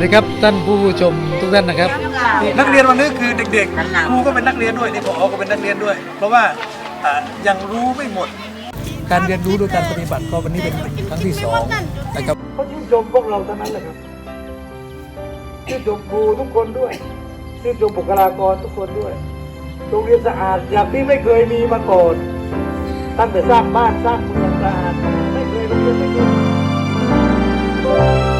ดีครับท่านผู้ชมทุกท่านนะครับ นักเรียนวันนี้คือเด็กๆครูก็เป็นนักเรียนด้วยนี่ผอก็เป็นนักเรียนด้วย เพราะว่าอ่ายังรู้ไม่หมด การเรียนรู้โดยการปฏิบัติก็วันนี้เป็นครั้งที่สองนะครับเขาชื่นชมพวกเราทั้งนั้นเลยครับชื่นชมครูทุกคนด้วยชื่นชมบุคลากรทุกคนด้วยโรงเรียนสะอาดอย่างที่ไม่เคยมีมาก่อนตั้งแต่สร้างบ้านสร้างเมืองสะอาดไม่เคยโรงเรียนไม่เคย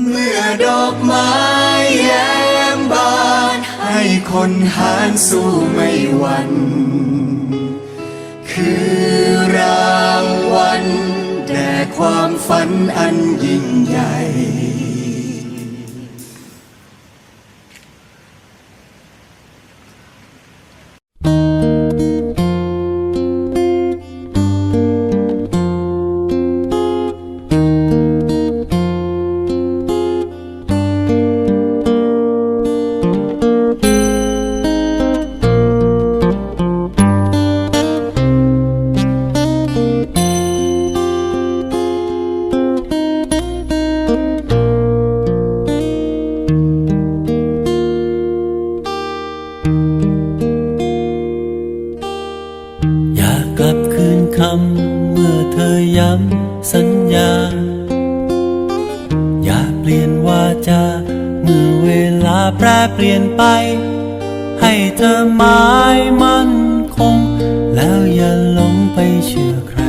เมื่อดอกไม้แย้มบาน ให้คนหานสู้ไม่หวันคือรางวัลแด่ความฝันอันยิ่งใหญ่ำสัญญา อย่าเปลี่ยนวาจาเมื่อเวลาแปรเปลี่ยนไป ให้เธอหมายมั่นคง แล้วอย่าหลงไปเชื่อใคร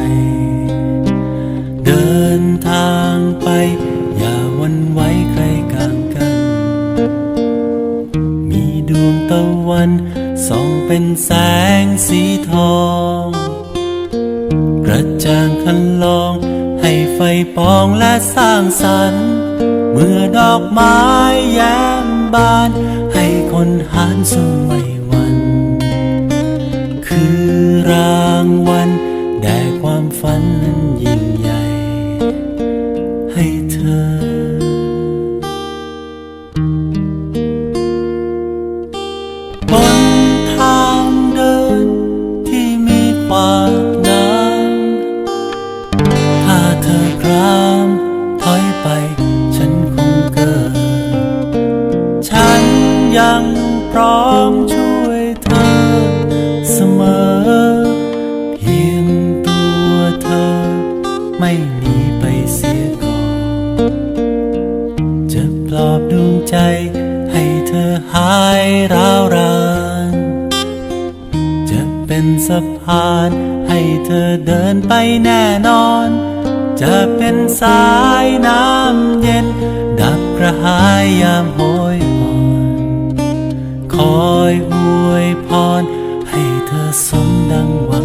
เดินทางไป อย่าวันไว้ใครกลางกัน มีดวงตะวันส่องเป็นแสง ปองและสร้างสรรค์ เมื่อดอกไม้แย้มบาน ให้คนหานสู้ไม่หวัน แน่นอน จะเป็นสายน้ำเย็น ดับกระหายยามโหยอ่อนคอยอวยพรให้เธอสมดังหวัง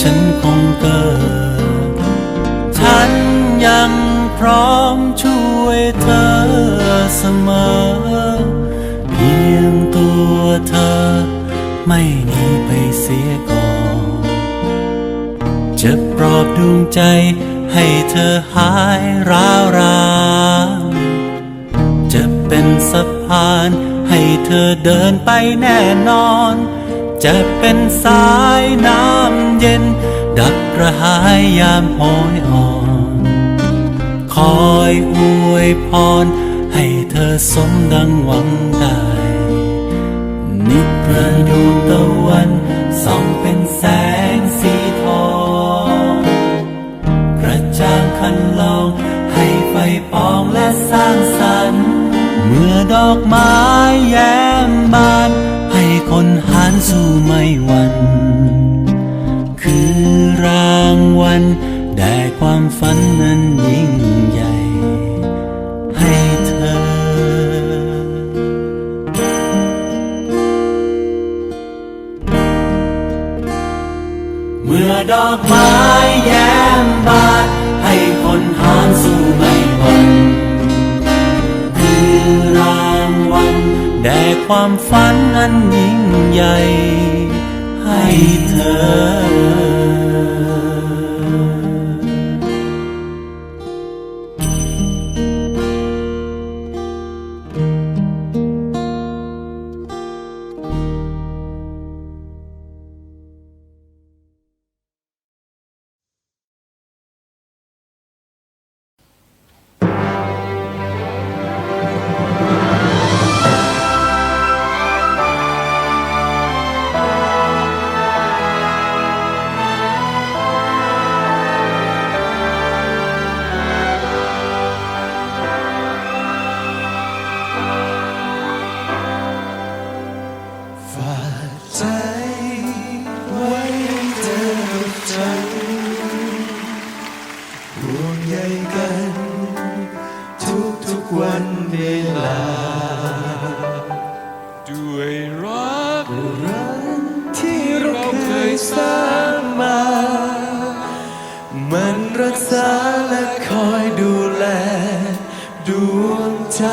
ฉันคงเกิด ฉันยังพร้อมช่วยเธอเสมอ เพียงตัวเธอ ไม่หนีไปเสียก่อนจะปลอบดวงใจให้เธอหายร้าวรานจะเป็นสะพานให้เธอเดินไปแน่นอน จะเป็นสายน้ำ เย็น ดับกระหายยามโหยอ่อน คอยอวยพร ให้เธอสมดังหวังได้ นิประดวงตะวันส่องเป็นแสงสีทองกระจ่างคันลอง ให้ไฟปองและสร้างสรรค์ เมื่อดอกไม้แย้มบาน ให้คนหานสู่ไม่หวัางวัลแด่ความฝันนั้นยิ่งใหญ่ ให้เธอ เมื่อดอกไม้แย้มบานให้คนหานสู่ไม่หวันคือรางวัลแด่ความฝันอันยิ่งใหญ่ ให้เธอ ใยกัน ทุกทุกๆวันเวลา ด้วยรักที่เราเคยสร้างมา มันรักษาและคอยดูแลดวงใจ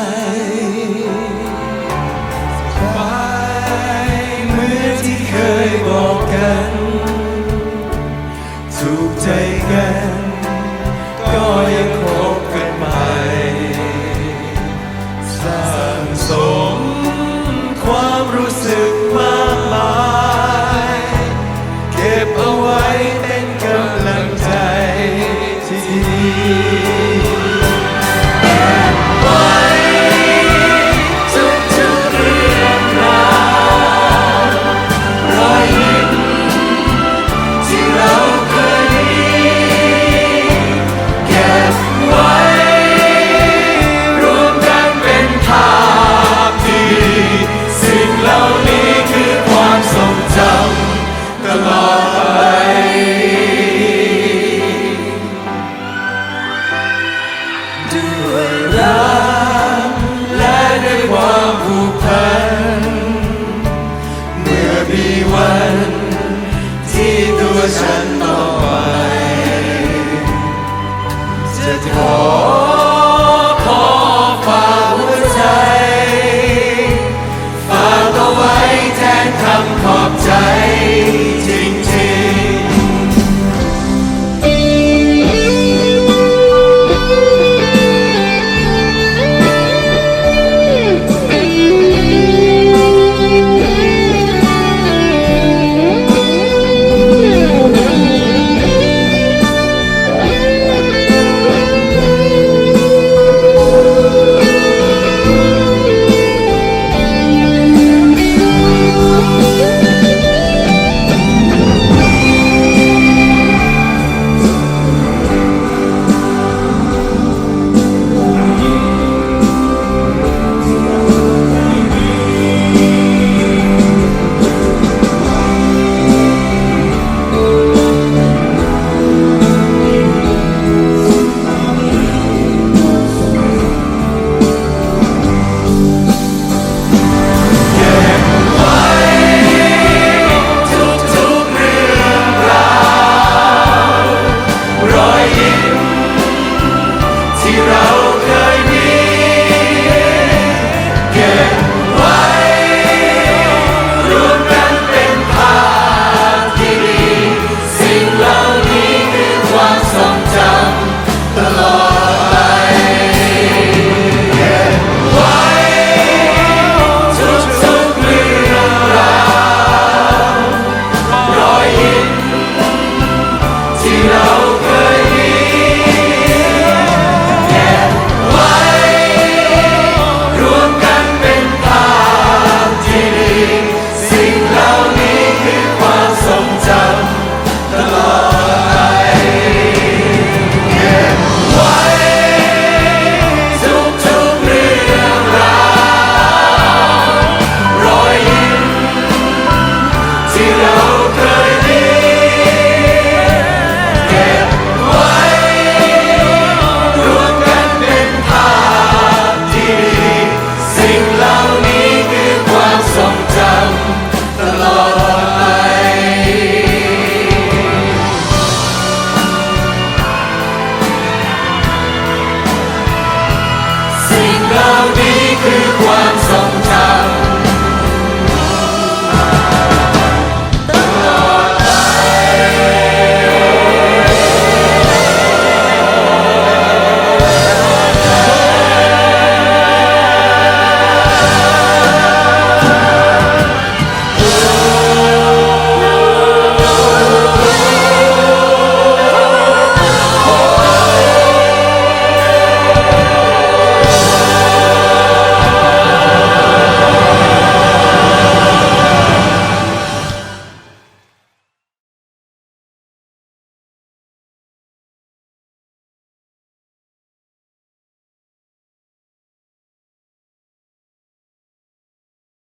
ที่เราเค